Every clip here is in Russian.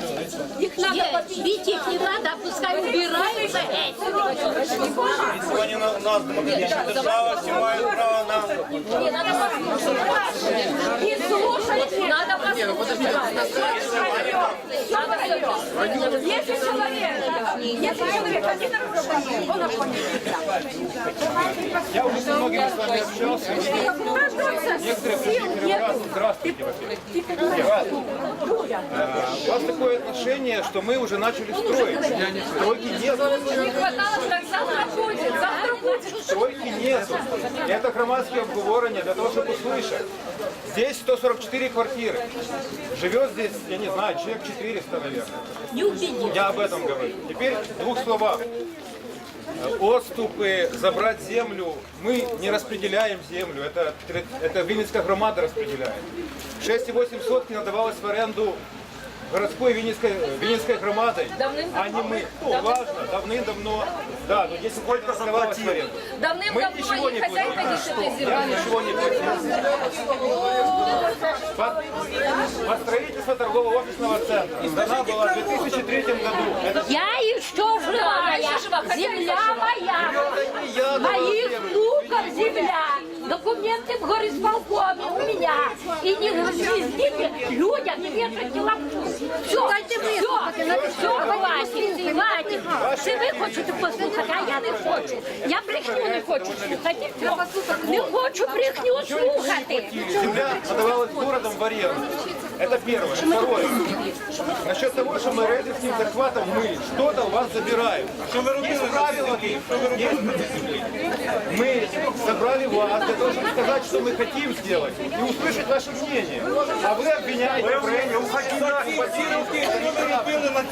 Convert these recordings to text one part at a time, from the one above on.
платить. Их надо бить их не надо, а пускай убираются. Эй, Вони на нас демократична держава, мають право на не надо послушать. и слушайте. Надо послушать. Если человек, если человек один разговаривает, он оппонент. Я уже со многими с вами общался. Некоторые пришли первый раз. Здравствуйте, во-первых. Э, У вас такое отношение, что мы уже начали строить. Стройки нет. Не хватало, что завтра будет, завтра будет. Стройки нет. Это громадские обговорения для того, чтобы услышать. Здесь 144 квартиры. Живет здесь, я не знаю, человек 400, наверное. Не убедил. Я об этом говорю. Теперь в двух словах. Отступы, забрать землю. Мы не распределяем землю. Это, это Винницкая громада распределяет. 6,8 сотки надавалось в аренду городской Винницкой, э, Винницкой громадой, а не мы. Ну, важно, давным-давно. Да, но 10 сколько сдавалось в аренду. Мы Давным-давно ничего не и хозяйка дешевле Я ничего не платил. По, по строительству торгово-офисного центра сдана была в 2003 году. Это Я еще живая. Земля моя. не я давал Моих землю. внуков земля. Документы в горисполкоме у меня. И не звездите людям, не вешайте лапшу. Все, все, все, хватит, хватит. Це ви хочете послухати, а я не хочу. Я брехню не хочу слухати. Не хочу брехню слухати. Земля отдавалась городом в аренду. Это первое. Второе. Насчет того, что мы рейдерским захватом мы что-то у вас забираем. Есть правила, есть мы собрали вас для того, чтобы сказать, что мы хотим сделать и услышать ваше мнение. А вы обвиняете Брейня, уходи на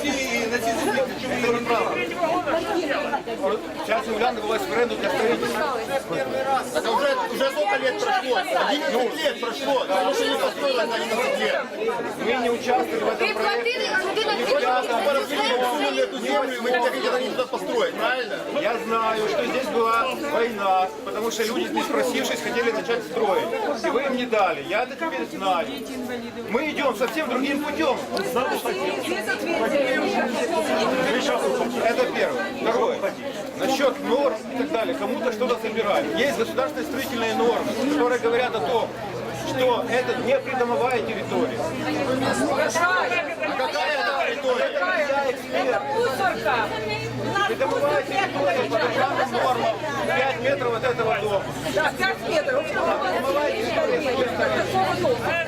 ці на ці землі, чому не право? Сейчас земля надавалась в аренду для строительства. Это уже, уже сколько лет прошло? 11 лет прошло. Потому что не построили 11 лет. Мы не участвовали в этом Ви проекте. людина А пораспределили эту землю, и не они туда построить, правильно? Я знаю, что здесь была война, потому что люди, не спросившись, хотели начать строить. И вы им не дали. Я это теперь знаю. Мы идем совсем другим путем. Это первое. Второе. Насчет норм и так далее. Кому-то что-то собирают. Есть государственные строительные нормы, которые говорят о том, что это не придомовая территория. А какая это территория? Я эксперт. Мусорка. Придомовая территория по державным нормам 5 метров от этого дома. Да, 5 метров. Придомовая территория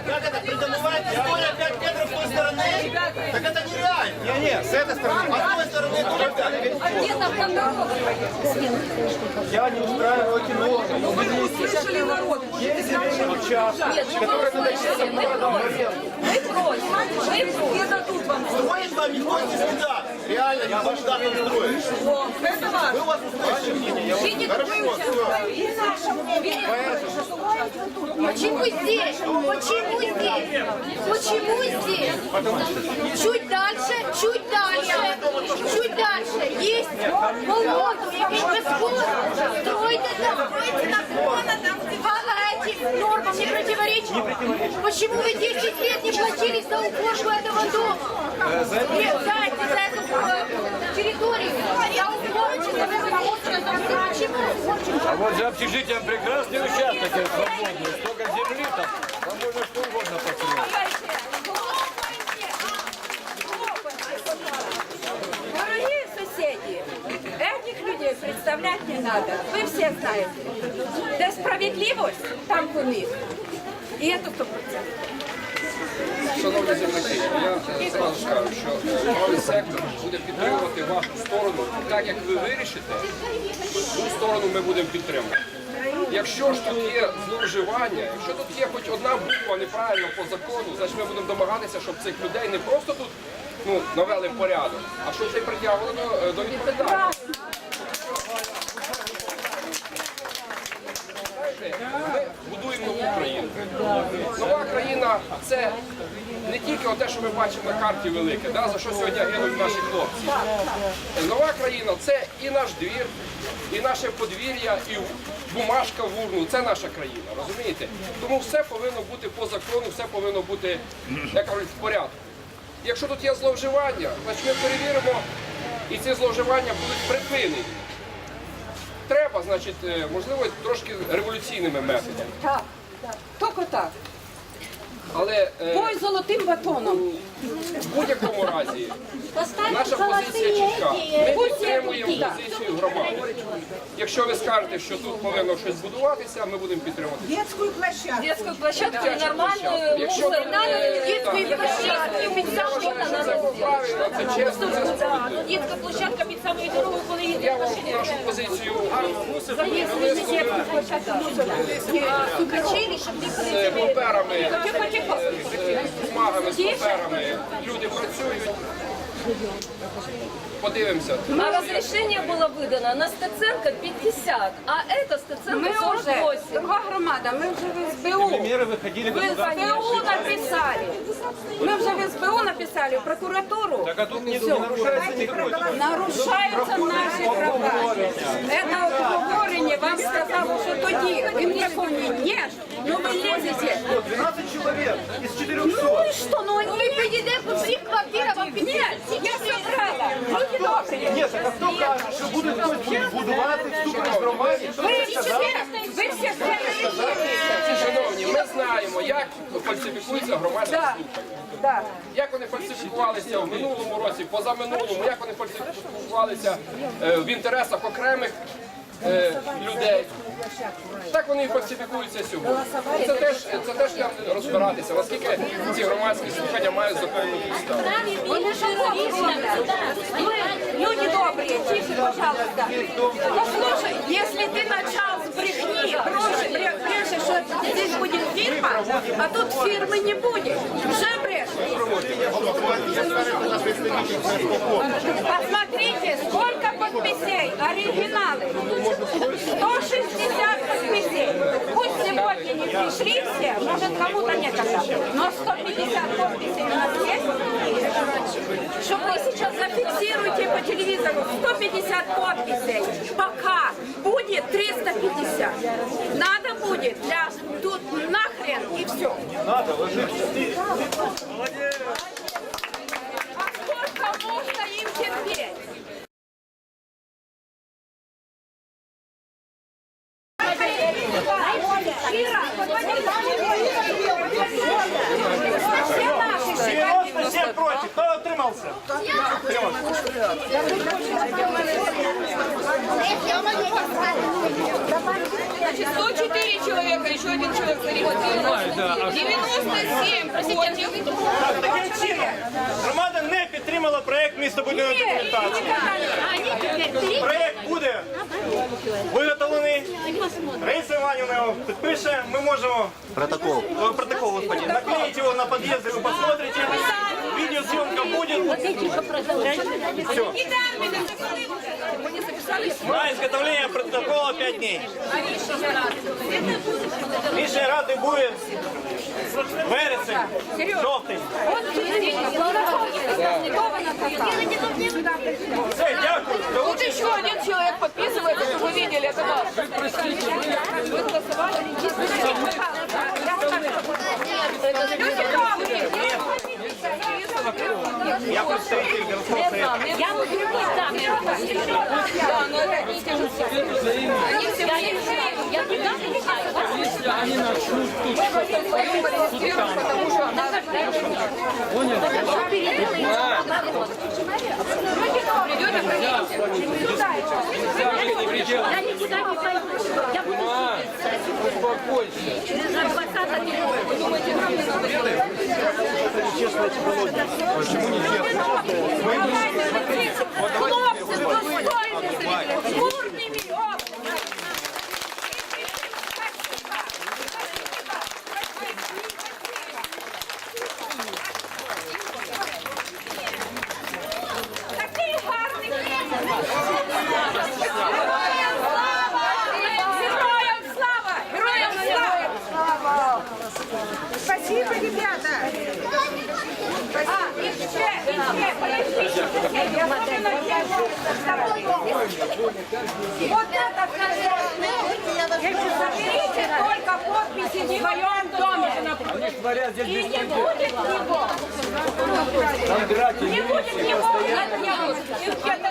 Как это придомовая территория 5 метров с той стороны? Так это нереально. Не-не, с этой стороны. А с той стороны тоже 5. А где там там дорога? Я не устраиваю нормы. Вы услышали народ. Есть земельный участок, который надо Мы против. Мы против. Мы против. дадут вам. Строить вам никто не всегда. Реально, никто не даст вам строить. Это Мы важно. вас услышим. Хорошо, какой Почему здесь? Почему здесь? Почему здесь? Чуть дальше, чуть дальше, чуть дальше. Есть болото, якесь безводно. Стройте там, стройте на фона, там этим нормам не противоречит. Почему вы 10 лет не платили за уборку этого дома? Нет, за, это- за эту э, территорию. За это мусор, за Почему? А вот за общежитием прекрасный участок есть свободный. Столько земли там, там можно что угодно построить. Представлять не надо. Вы все знаете. Де справедливость, там них. І это 100%. Шановні земляки, я зразу скажу, що е, правий сектор буде підтримувати вашу сторону. Так як ви вирішите, ту сторону ми будемо підтримувати. Якщо ж тут є зловживання, якщо тут є хоч одна буква неправильно по закону, значить ми будемо домагатися, щоб цих людей не просто тут ну, навели порядок, а щоб це притягували до, до відповідальності. Ми будуємо нову країну. Нова країна це не тільки те, що ми бачимо на карті велике, за що сьогодні гинуть наші хлопці. Нова країна це і наш двір, і наше подвір'я, і бумажка в урну. Це наша країна, розумієте? Тому все повинно бути по закону, все повинно бути, як кажуть, в порядку. якщо тут є зловживання, значить ми перевіримо, і ці зловживання будуть припинені. Треба, значить, е, можливо, трошки революційними методами. Так, так. Тільки так. Але е, Бой золотим батоном. в будь-якому разі наша позиція чітка. Ми підтримуємо позицію громади. Якщо ви скажете, що тут повинно щось будуватися, ми будемо підтримувати. Детскую площадку. детскую площадку и нормальную площадку. Якщо мусор. Надо детскую площадку. я Під саму вважаю, це правильно, це чесно, це справедливо. Детська площадка під самою дорогою, коли Я їздять вам машини. нашу позицію Включили, щоб не з паперами, Тихо, тихо. з бумагами, з паперами. Люди працюють. Подивимося. А разрешение было выдано на Стеценко 50, а это Ми Стеценко вже, 48. друга громада, ми вже в СБУ. Меры выходили В СБУ написали. Мы уже в СБУ написали, в прокуратуру. Так а тут не, не нарушается никакой. Нарушаються наші права. Это обговорення вам сказало, що тоді. Ви мені поняли, ні, ну ви лезете. 12 человек из 400. Ну і що, ну Вы они придете по всех квартирам, а Ні, я собрала. Люди добрі. Нет, так а хто каже, що буде хтось будувати вступити в громаді? Хто Ви це як фальсифікуються громадські Да, слухання. да. Як вони фальсифікувалися в минулому році, позаминулому, як вони фальсифікувалися е, в інтересах окремих е, людей. Так вони і фальсифікуються сьогодні. Це теж, це теж треба розбиратися, наскільки ці громадські слухання мають законну підставу. Вони ж Мы, люди добрые, тише, пожалуйста. Послушай, если ты начал с брехни, броши, бре- брешешь, что здесь будет фирма, а тут фирмы не будет. Уже. Посмотрите, сколько подписей, оригиналы. 160 подписей. Пусть сегодня не пришли все, может кому-то некогда, но 150 подписей у нас есть. Что вы сейчас зафиксируете по телевизору 150 подписей. Пока будет 350. Надо будет для тут нахрен и все. Надо ложить. А сколько можно им терпеть? Всем против. Кто отримався? Значит, 104 человека, 97 против. Таким чином, громада не підтримала проект містобудівної документації. Проект буде виготовлений. Раїса Іванівна його підпише. Ми можемо Протокол. э, протокол, господи, наклеить его на подъезд, вы посмотрите. Видеосъемка будет. Все. На изготовление протокола 5 дней. Рішення ради буде вересень, жовтий. Все, дякую. До Тут еще один человек подписывается, чтобы вы видели, это ваш. Вы голосовали? Люди добрые. Я представитель городского совета. Я буду там. Да, но это не те же самые. Они все Я не знаю, я не знаю. зарегистрированы, потому что надо придет охранитель. Я никуда не пойду. Я буду Успокойся. за адвоката не буду. Хлопцы, Вот это Заберите только подписи в своем доме. И не будет его. Не будет его.